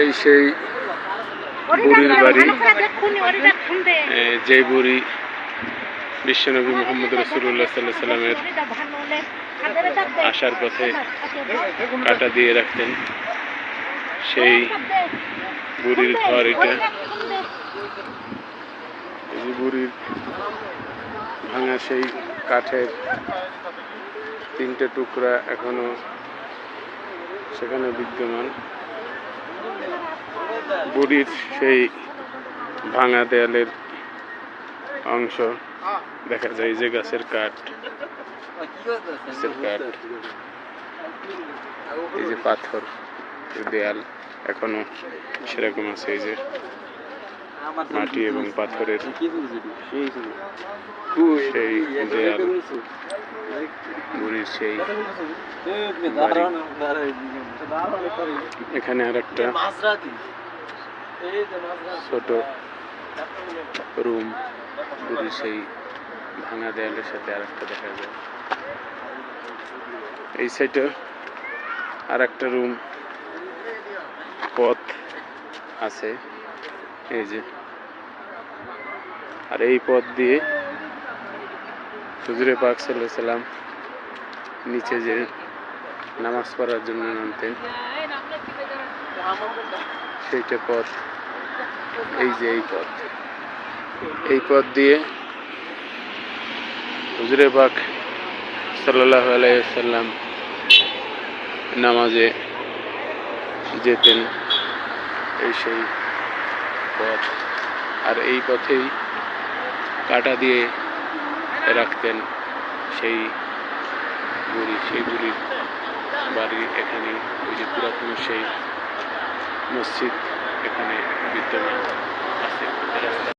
এই সেই বুড়ির বাড়ি যে বুড়ি বিশ্বনবী মোহাম্মদ রসুল্লাহ সাল্লাহ সাল্লামের আসার পথে কাটা দিয়ে রাখতেন সেই বুড়ির ঘর এটা বুড়ির ভাঙা সেই কাঠের তিনটে টুকরা এখনও সেখানে বিদ্যমান। বুড়ির সেই ভাঙা দেয়ালের অংশ দেখা যায় যে গাছের কাঠ গাছের কাঠ। এই যে পাথর দেয়াল এখনও সেরকম আছে, এই যে মাটি এবং পাথরের সেই দেয়াল বুড়ির সেই এখানে আর একটা ছোট রুম বুড়ির সেই ভাঙা দেয়ালের সাথে আর একটা দেখা যায়। এই সাইডে আর একটা রুম, পথ আছে। এই যে। আর এই পথ দিয়ে হুজুরে পাক সাল্লাম নিচে যে নামাজ পড়ার জন্য নামতেন, সেইটা পথ। এই যে এই পথ। এই পথ দিয়ে হুজুরে পাক সাল্লাহ আলাইসাল্লাম নামাজে যেতেন। এই সেই পথ আর এই পথেই কাটা দিয়ে রাখতেন সেই বুড়ি, সেই বুড়ির বাড়ি এখানে ওই যে পুরাতন সেই মসজিদ এখানে বিদ্যমান আছে।